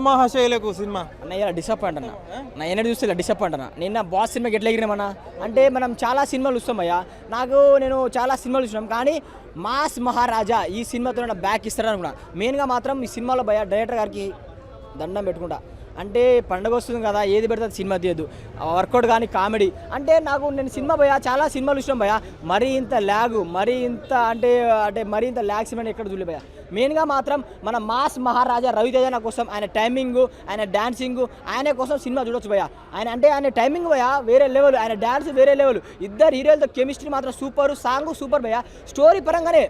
మహాశైలకు cinema. అన్నయ్య disappoint అన్న. నా ఎన్నడూ చూస్తే డిసప్పాయింట్ అన్న. నిన్న బాస్ సినిమాకి ఎట్లా ఎగిరినామన్నా అంటే మనం చాలా సినిమాలు చూస్తామయ్యా నాకు నేను చాలా సినిమాలు చూసినాం కానీ మాస్ మహారాజా ఈ సినిమాతో నా బ్యాక్ ఇస్తారనుకున్నా. మెయిన్గా మాత్రం ఈ సినిమాలో భయ డైరెక్టర్ గారికి దండం పెట్టుకుంటా. అంటే పండగ వస్తుంది కదా ఏది పెడితే అది సినిమా తీయదు వర్కౌట్ కానీ కామెడీ. అంటే నాకు నేను సినిమా భయ చాలా సినిమాలు ఇష్టం భయ. మరీ ఇంత ల్యాగు మరీ ఇంత అంటే అంటే మరీ ఇంత ల్యాగ్ సినిమా ఎక్కడ చూడలే మెయిన్గా మాత్రం మన మాస్ మహారాజా రవితేజ నా కోసం ఆయన టైమింగ్ ఆయన డాన్సింగ్ ఆయన కోసం సినిమా చూడొచ్చు భయ. ఆయన అంటే ఆయన టైమింగ్ భయ వేరే లెవెల్ ఆయన డాన్స్ వేరే లెవెల్ ఇద్దరు హీరోలతో కెమిస్ట్రీ మాత్రం సూపర్ సాంగ్ సూపర్ భయ. స్టోరీ పరంగానే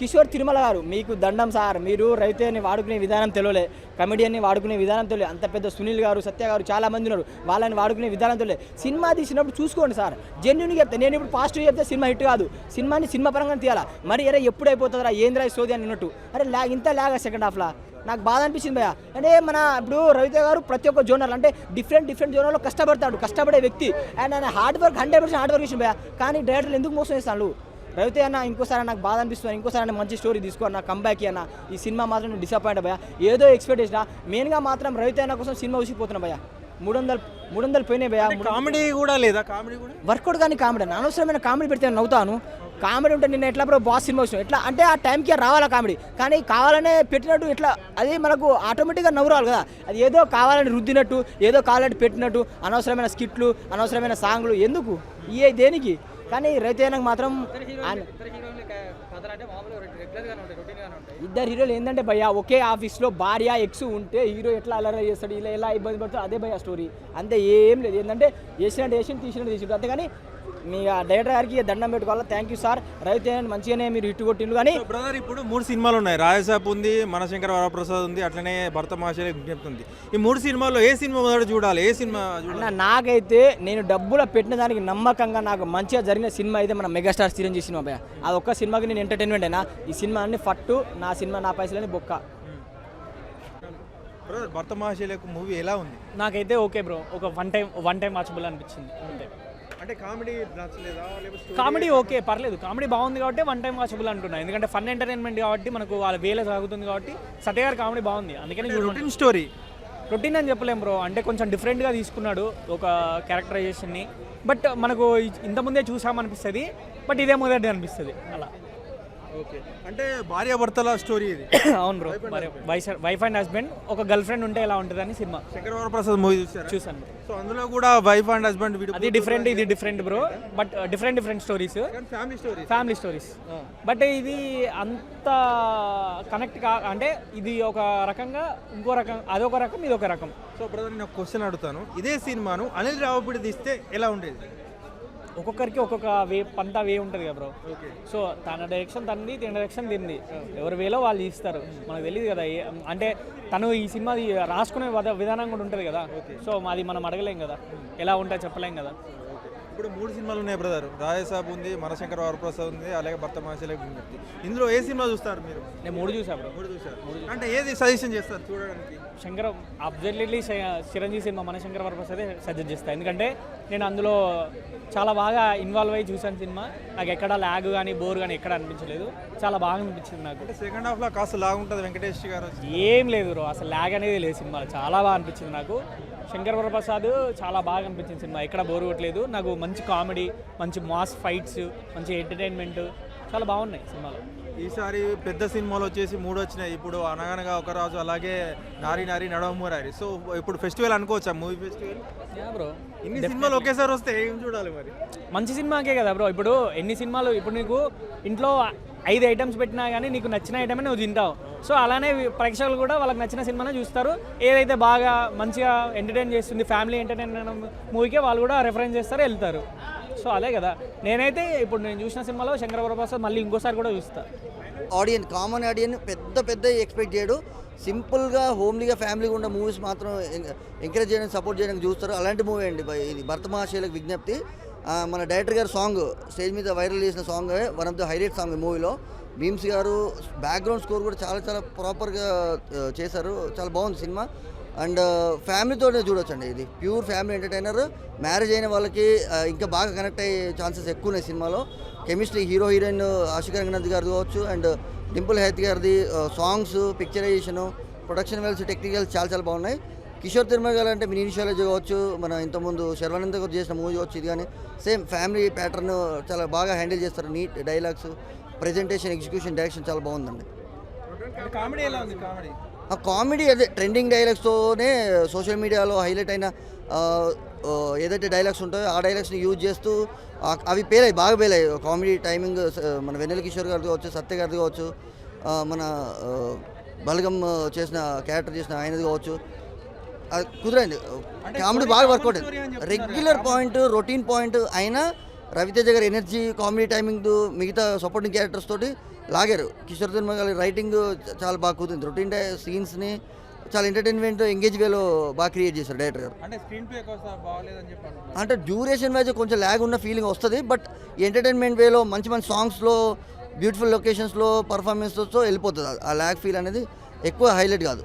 కిషోర్ తిరుమల గారు మీకు దండం సార్. మీరు రైతుని వాడుకునే విధానం తెలియలే. కమెడియన్ని వాడుకునే విధానం తెలియదు అంత పెద్ద సునీల్ గారు సత్య గారు చాలామంది ఉన్నారు. వాళ్ళని వాడుకునే విధానం తెలియదు సినిమా తీసినప్పుడు చూసుకోండి సార్. జెన్యున్గా చెప్తే నేను ఇప్పుడు పాజిటివ్ చెప్తే సినిమా హిట్ కాదు. సినిమాని సినిమా పరంగా తీయాలా? మరి అరే ఎప్పుడు అయిపోతుందిరా? ఏంద్రా సోది అని అన్నట్టు. అరే లా ఇంత లాగా సెకండ్ హాఫ్లా నాకు బాధ అనిపించింది భయ అంటే మన ఇప్పుడు రవిత గారు ప్రతి ఒక్క జోనర్ అంటే డిఫరెంట్ డిఫరెంట్ జోనర్లో కష్టపడతాడు. కష్టపడే వ్యక్తి. అండ్ ఆయన hard work hundred percent hard work ఇచ్చిన భయ కానీ డైరెక్టర్లు ఎందుకు మోసం చేస్తాడు రవితే అన్న ఇంకోసారి నాకు బాధ అనిపిస్తుంది. ఇంకోసారి అన్న మంచి స్టోరీ తీసుకో అన్న కంబ్యాక్ అన్న. ఈ సినిమా మాత్రం నేను డిసప్పాయింట్ భయ ఏదో ఎక్స్పెక్ట్ చేసిన మెయిన్గా మాత్రం రవితే అన్న కోసం సినిమా ఉసిపోతున్నా భయ మూడు వందలు మూడు వందలు పోయినాయి భయ కామెడీ కూడా లేదా? కామెడీ కూడా? వర్కౌట్ కానీ కామెడీ అనవసరమైన కామెడీ పెడితే నవ్వుతాను. కామెడీ ఉంటే నిన్న ఎట్లా బ్రో బాస్ సినిమా వచ్చిన ఎట్లా? అంటే ఆ టైంకి రావాలా కామెడీ కానీ కావాలనే పెట్టినట్టు ఇట్లా అది మనకు ఆటోమేటిక్గా నవ్వు రావాలి కదా. అది ఏదో కావాలని రుద్దినట్టు ఏదో కావాలంటే పెట్టినట్టు అనవసరమైన స్కిట్లు అనవసరమైన సాంగ్లు ఎందుకు? ఏ దేనికి? కానీ రైతేనకు మాత్రం ఆయన- ఇద్దరు హీరోలు ఏంటంటే భయ్య ఒకే ఆఫీస్లో భార్య ఎక్స్ ఉంటే హీరో ఎట్లా అలరా చేస్తాడు ఇలా ఎలా ఇబ్బంది పడతాడు అదే భయ్య స్టోరీ అంతే ఏం లేదు. ఏంటంటే వేసినట్టు వేసి తీసినట్టు తీసినట్టు అంతేగాని మీ ఆ డైరెక్టర్ గారికి దండం పెట్టుకోవాలి? థ్యాంక్ యూ సార్ రవితే మంచిగానే మీరు ఇటు కొట్టిండు కానీ బ్రదర్ ఇప్పుడు మూడు సినిమాలు ఉన్నాయి. రాయసాప్ ఉంది మనశంకర వరప్రసాద్ ఉంది అట్లనే భరత మహాశైల విజ్ఞప్తి ఉంది ఈ మూడు సినిమాల్లో ఏ సినిమా మొదట చూడాలి? ఏ సినిమా నాకైతే నేను డబ్బులు పెట్టిన దానికి నమ్మకంగా నాకు మంచిగా జరిగిన సినిమా అయితే మన మెగాస్టార్ చిరంజీవి సినిమా భయ అది ఒక్క సినిమాకి నేను ఎంటర్టైన్మెంట్ అయినా ఈ సినిమా అన్ని ఫట్టు నా సినిమా నా పైసలని బొక్క. బ్రదర్ భరత మహాశైలకు మూవీ ఎలా ఉంది? నాకైతే ఓకే బ్రో. ఒక one time one time watchable అనిపించింది. అంతే. అంటే కామెడీ నచ్చలేదా? కామెడీ ఓకే పర్లేదు. కామెడీ బాగుంది కాబట్టి వన్ టైం వాచబుల్ అంటున్నా. ఎందుకంటే ఫన్ ఎంటర్టైన్మెంట్ కాబట్టి మనకు వాళ్ళ వేల సాగుతుంది కాబట్టి సత్య గారి కామెడీ బాగుంది. అందుకని రొటీన్ స్టోరీ రొటీన్ అని చెప్పలేం బ్రో అంటే కొంచెం డిఫరెంట్గా తీసుకున్నాడు ఒక క్యారెక్టరైజేషన్ని బట్ మనకు ఇంతకుముందే చూసామనిపిస్తుంది. బట్ ఇదే మొదటి అనిపిస్తుంది. అలా. ఓకే. అంటే భార్యాభర్తల స్టోరీ ఇది. అవును బ్రో వైఫ్ అండ్ హస్బెండ్ ఒక గర్ల్ ఫ్రెండ్ ఉంటే ఎలా ఉంటుందని సినిమా. శంకర వరప్రసాద్ మూవీ చూసారా? చూసాను. సో అందులో కూడా వైఫ్ అండ్ హస్బెండ్ అది డిఫరెంట్ ఇది different bro but different different stories family story family stories but ఇది అంత కనెక్ట్ కా అంటే ఇది ఒక రకంగా ఇంకో రకం అదొక రకం ఇది ఒక రకం. సో బ్రదర్ నేను ఒక క్వశ్చన్ అడుగుతాను. ఇదే సినిమాను అనిల్ రావుపూడి తీస్తే ఎలా ఉండేది? ఒక్కొక్కరికి ఒక్కొక్క వే పంత వే ఉంటుంది కదా బ్రో. సో తన డైరెక్షన్ తనది తన డైరెక్షన్ తింది. ఎవరి వేలో వాళ్ళు ఇస్తారు. మనకు తెలియదు కదా అంటే తను ఈ సినిమా రాసుకునే విధానం కూడా ఉంటుంది కదా. సో అది మనం అడగలేం కదా. ఎలా ఉంటా చెప్పలేం కదా. ఇప్పుడు మూడు సినిమాలు ఉన్నాయి బ్రదర్ రాజసాబ్ ఉంది మనశంకర వరప్రసాద్ ఉంది అలాగే భర్త మహాశైల విజ్ఞప్తి ఇందులో ఏ సినిమా చూస్తారు మీరు? నేను మూడు చూసా బ్రో మూడు చూసారు అంటే ఏది సజెషన్ చేస్తారు చూడడానికి? శంకర అబ్జల్యూట్లీ చిరంజీవి సినిమా మన శంకర వరప్రసాదే సజెస్ట్ చేస్తాను ఎందుకంటే నేను అందులో చాలా బాగా ఇన్వాల్వ్ అయ్యి చూసాను సినిమా. నాకు ఎక్కడ ల్యాగ్ కానీ బోర్ కానీ ఎక్కడ అనిపించలేదు. చాలా బాగా అనిపించింది నాకు. అంటే సెకండ్ హాఫ్లో కాస్త లాగుంటుంది వెంకటేష్ గారు. ఏం లేదు బ్రో అసలు ల్యాగ్ అనేది లేదు సినిమాలో. చాలా బాగా అనిపించింది నాకు. శంకర్ వరప్రసాద్ చాలా బాగా అనిపించింది సినిమా. ఎక్కడ బోర్ కొట్టలేదు. నాకు మంచి కామెడీ మంచి మాస్ ఫైట్స్ మంచి ఎంటర్టైన్మెంట్ చాలా బాగున్నాయి సినిమాలో. ఈసారి పెద్ద సినిమాలు వచ్చేసి మూడు వచ్చినాయి. ఇప్పుడు అనగనగా ఒక రాజు అలాగే నారి నారి నడవమూరారి. సో ఇప్పుడు ఫెస్టివల్ అనుకోవచ్చా? Movie festival? బ్రో. ఇన్ని సినిమాలు ఒకేసారి వస్తే ఏం చూడాలి మరి? మంచి సినిమాకే కదా బ్రో. ఇప్పుడు ఎన్ని సినిమాలు ఇప్పుడు నీకు ఇంట్లో ఐదు ఐటమ్స్ పెట్టినా కానీ నీకు నచ్చిన ఐటమే నువ్వు తింటావు. సో అలానే ప్రేక్షకులు కూడా వాళ్ళకి నచ్చిన సినిమానే చూస్తారు. ఏదైతే బాగా మంచిగా ఎంటర్టైన్ చేస్తుంది ఫ్యామిలీ ఎంటర్టైన్ మూవీకే వాళ్ళు కూడా రెఫరెన్స్ చేస్తారు వెళ్తారు. సో అదే కదా. నేనైతే ఇప్పుడు నేను చూసిన సినిమాలో శంకర మళ్ళీ ఇంకోసారి కూడా చూస్తా. ఆడియన్ కామన్ ఆడియన్ పెద్ద పెద్ద ఎక్స్పెక్ట్ చేయడు. సింపుల్గా హోమ్లీగా ఫ్యామిలీగా ఉన్న మూవీస్ మాత్రం ఎంకరేజ్ చేయడానికి సపోర్ట్ చేయడానికి చూస్తారు. అలాంటి మూవీ అండి ఇది భరత మహాశైలకు విజ్ఞప్తి. మన డైరెక్టర్ గారు సాంగ్ స్టేజ్ మీద వైరల్ చేసిన song one of the highlight song మూవీలో భీమ్స్ గారు బ్యాక్గ్రౌండ్ స్కోర్ కూడా చాలా చాలా ప్రాపర్గా చేశారు. చాలా బాగుంది సినిమా. అండ్ ఫ్యామిలీతోనే చూడొచ్చు అండి ఇది. Pure family entertainer. మ్యారేజ్ అయిన వాళ్ళకి ఇంకా బాగా కనెక్ట్ అయ్యే ఛాన్సెస్ ఎక్కువ ఉన్నాయి సినిమాలో. Chemistry hero heroine Ashika Ranganath గారు కావచ్చు అండ్ డింపుల్ హెత్ గారిది songs picturisation production values technical చాలా చాలా బాగున్నాయి. కిషోర్ తిరుమల గారు అంటే మినీ షాలేజ్ కావచ్చు మన ఇంతకుముందు శర్వానంద గారు చేసిన మూవీ కావచ్చు ఇది కానీ సేమ్ ఫ్యామిలీ ప్యాటర్న్ చాలా బాగా హ్యాండిల్ చేస్తారు neat dialogues. Presentation execution direction చాలా బాగుందండి. కామెడీ ఎలా ఉంది? కామెడీ. ఆ కామెడీ అదే ట్రెండింగ్ డైలాగ్స్తోనే సోషల్ మీడియాలో హైలైట్ అయిన ఏదైతే డైలాగ్స్ ఉంటాయో ఆ డైలాగ్స్ని యూజ్ చేస్తూ అవి పేలాయి బాగా పేలాయి కామెడీ టైమింగ్ మన వెన్నెల కిషోర్ గారిది కావచ్చు సత్య గారిది కావచ్చు మన బలగం చేసిన క్యారెక్టర్ చేసిన ఆయనది కావచ్చు. అది కుదిరైంది. కామెడీ బాగా వర్కౌట్ అయింది. రెగ్యులర్ పాయింట్ రొటీన్ పాయింట్ అయినా రవితేజ గారి ఎనర్జీ కామెడీ టైమింగ్ మిగతా సపోర్టింగ్ క్యారెక్టర్స్ తోటి లాగారు. కిషోర్ తిరుమల గారి రైటింగ్ చాలా బాగా కుదిరింది. రొటీన్ సీన్స్ని చాలా ఎంటర్టైన్మెంట్ ఎంగేజ్ వేలో బాగా క్రియేట్ చేశారు డైరెక్టర్ గారు. అంటే డ్యూరేషన్ వైజ్ కొంచెం ల్యాగ్ ఉన్న ఫీలింగ్ వస్తుంది బట్ ఎంటర్టైన్మెంట్ వేలో మంచి మంచి సాంగ్స్లో బ్యూటిఫుల్ లొకేషన్స్లో పర్ఫార్మెన్స్తో వెళ్ళిపోతుంది. ఆ ల్యాగ్ ఫీల్ అనేది ఎక్కువ హైలైట్ కాదు.